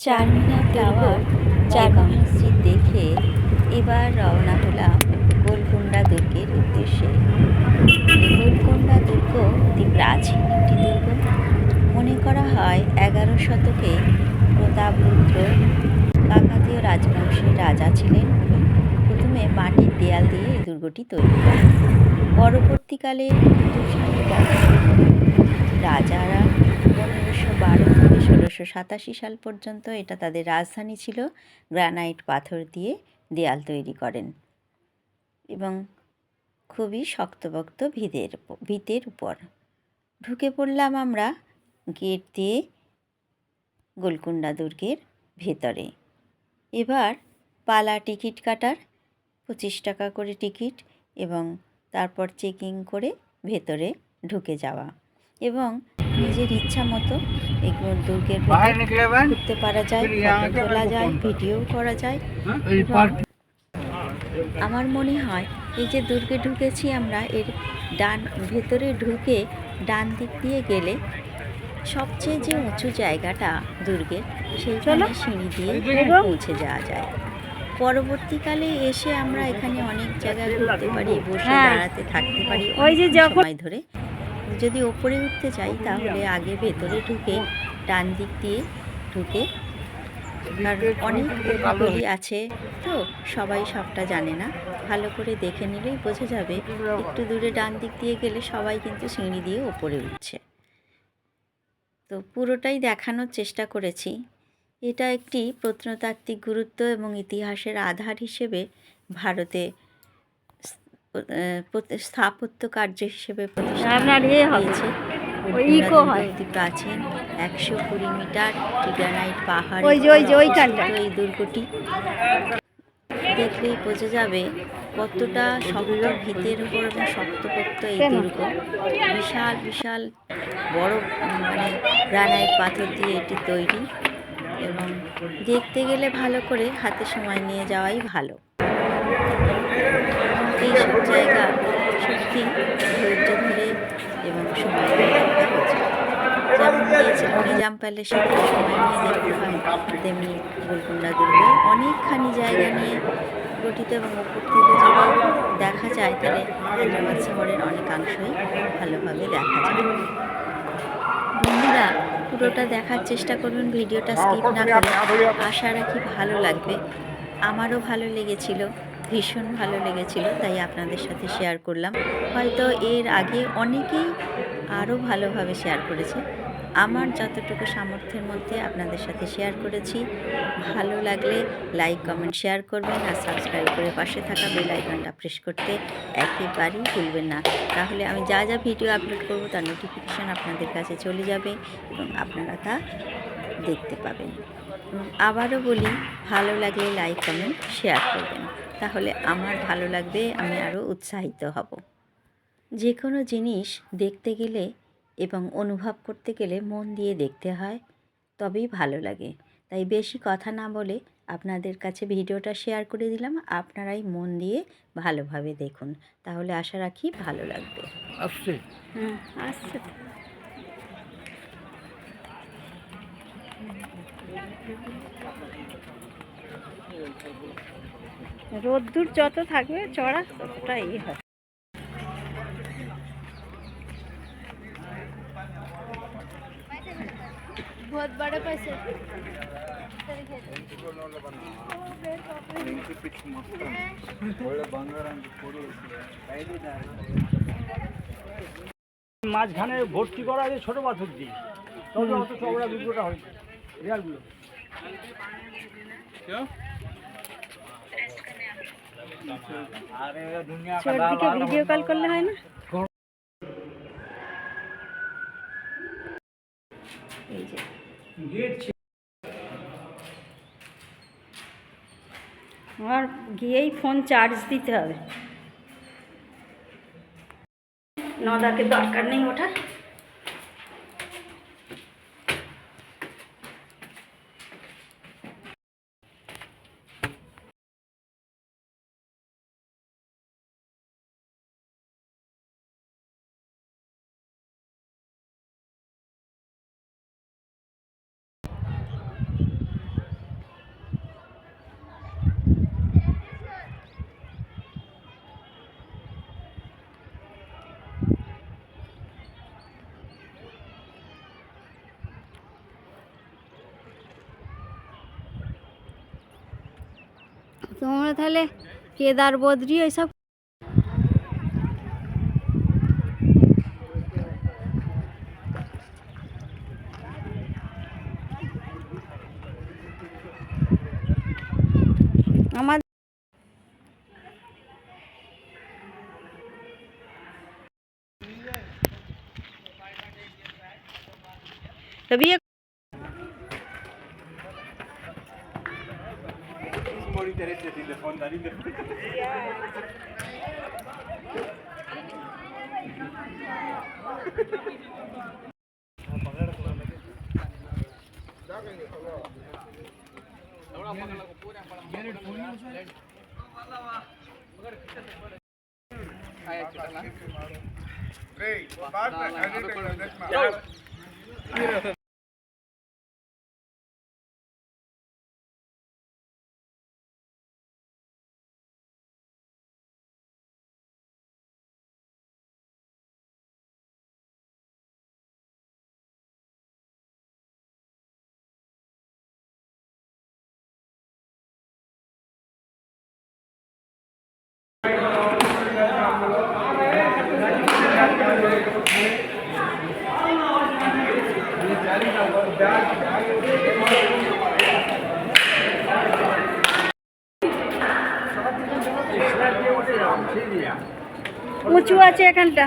Charminar tower জামা মসজিদ দেখে এবার রওনা হলাম গোলকুন্ডা দুর্গের উদ্দেশ্যে। গোলকুন্ডা দুর্গ অতি প্রাচীন একটি দুর্গ। মনে করা হয় এগারো শতকে প্রতাপরুদ্র কাকাতীয় রাজবংশের রাজা ছিলেন। প্রথমে মাটির দেয়াল দিয়ে এই দুর্গটি তৈরি করেন পরবর্তীকালে ষোলোশো সাতাশি সাল পর্যন্ত এটা তাদের রাজধানী ছিল। গ্রানাইট পাথর দিয়ে দেয়াল তৈরি করেন এবং খুবই শক্তপোক্ত ভিতের ভিতের উপর। ঢুকে পড়লাম আমরা গেট দিয়ে গোলকুন্ডা দুর্গের ভেতরে। এবার পালা টিকিট কাটার, পঁচিশ টাকা করে টিকিট এবং তারপর চেকিং করে ভেতরে ঢুকে যাওয়া এবং নিজের ইচ্ছা মতো এগুলো দুর্গের ঘুরতে পারা যায় তোলা যায় ভিডিও করা যায়। আমার মনে হয় এই যে দুর্গে ঢুকেছি আমরা এর ডান ভেতরে ঢুকে ডান দিক দিয়ে গেলে সবচেয়ে যে উঁচু জায়গাটা দুর্গের সেইখানে সিঁড়ি দিয়ে পৌঁছে যাওয়া যায়। পরবর্তীকালে এসে আমরা এখানে অনেক জায়গায় ঘুরতে পারি বসে হ্যাঁ। দাঁড়াতে থাকতে পারি ওই যে সময় ধরে। যদি ওপরে উঠতে চাই, তাহলে আগে ভেতরে ঢুকে ডান দিক দিয়ে ঢুকে। আর অনেক গুলি আছে তো, সবাই সবটা জানে না। ভালো করে দেখে নিলেই বোঝা যাবে, একটু দূরে ডান দিক দিয়ে গেলে সবাই কিন্তু সিঁড়ি দিয়ে ওপরে উঠছে। তো পুরোটাই দেখানোর চেষ্টা করেছি। এটা একটি প্রত্নতাত্ত্বিক গুরুত্ব এবং ইতিহাসের আধার হিসেবে ভারতে স্থাপত্য কার্য হিসেবে হয়েছে। হয়। প্রাচীন একশো কুড়ি মিটার গ্রানাইট পাহাড়। এই দুর্গটি। দেখলেই বোঝা যাবে কতটা শক্ত ভিতের উপর এবং শক্তপোক্ত এই দুর্গ। বিশাল বিশাল বড় মানে গ্রানাইট পাথর দিয়ে এটি তৈরি এবং দেখতে গেলে ভালো করে হাতে সময় নিয়ে যাওয়াই ভালো। এইসব জায়গা সত্যি ধৈর্য ধরে এবং সময় যেমন নিজাম প্যালেসে সময় নিয়ে দেখতে হয়, তেমনি গোলকুন্ডা দুর্গ, অনেকখানি জায়গা নিয়ে গঠিত এবং থেকে যদি দেখা যায়, তাহলে হায়দ্রাবাদ শহরের অনেকাংশই ভালোভাবে দেখা যায়। বন্ধুরা, পুরোটা দেখার চেষ্টা করবেন, ভিডিওটা স্কিপ না করে। আশা রাখি ভালো লাগবে। আমারও ভালো লেগেছিল। ভীষণ ভালো লেগেছিল, তাই আপনাদের সাথে শেয়ার করলাম। হয়তো এর আগে অনেকেই আরও ভালোভাবে শেয়ার করেছে। আমার যতটুকু সামর্থ্যের মধ্যে আপনাদের সাথে শেয়ার করেছি। ভালো লাগলে লাইক কমেন্ট শেয়ার করবেন আর সাবস্ক্রাইব করে পাশে থাকা বেল আইকনটা প্রেস করতে একেবারেই ভুলবেন না। তাহলে আমি যা যা ভিডিও আপলোড করব তার নোটিফিকেশান আপনাদের কাছে চলে যাবে এবং আপনারা তা দেখতে পাবেন। আবারও বলি, ভালো লাগলে লাইক কমেন্ট শেয়ার করবেন। তাহলে আমার ভালো লাগবে আমি আরও উৎসাহিত হব। যে কোনো জিনিস দেখতে গেলে এবং অনুভব করতে গেলে মন দিয়ে দেখতে হয় তবেই ভালো লাগে। তাই বেশি কথা না বলে আপনাদের কাছে ভিডিওটা শেয়ার করে দিলাম আপনারাই মন দিয়ে ভালোভাবে দেখুন। তাহলে আশা রাখি ভালো লাগবে। আসছে? হ্যাঁ। রোদ্দুর যত থাকবে চড়া ততটা ইয়ে হয় बहुत बड़े पैसे মাঝখানে ভর্তি করা আছে ছোট পাথর দিয়ে তবে অত চওড়া দুর্গটা হয়েছে রিয়ালগুলো চোরদিকে ভিডিও কল করলে হয় না? আমার গিয়েই ফোন চার্জ দিতে হবে। নদাকে দরকার নেই ওঠার। তোমরা তাহলে কেদার বদ্রি ওইসব আমার তো till the phone that Hey, partner, I didn't উঁচু আছে এখানটা।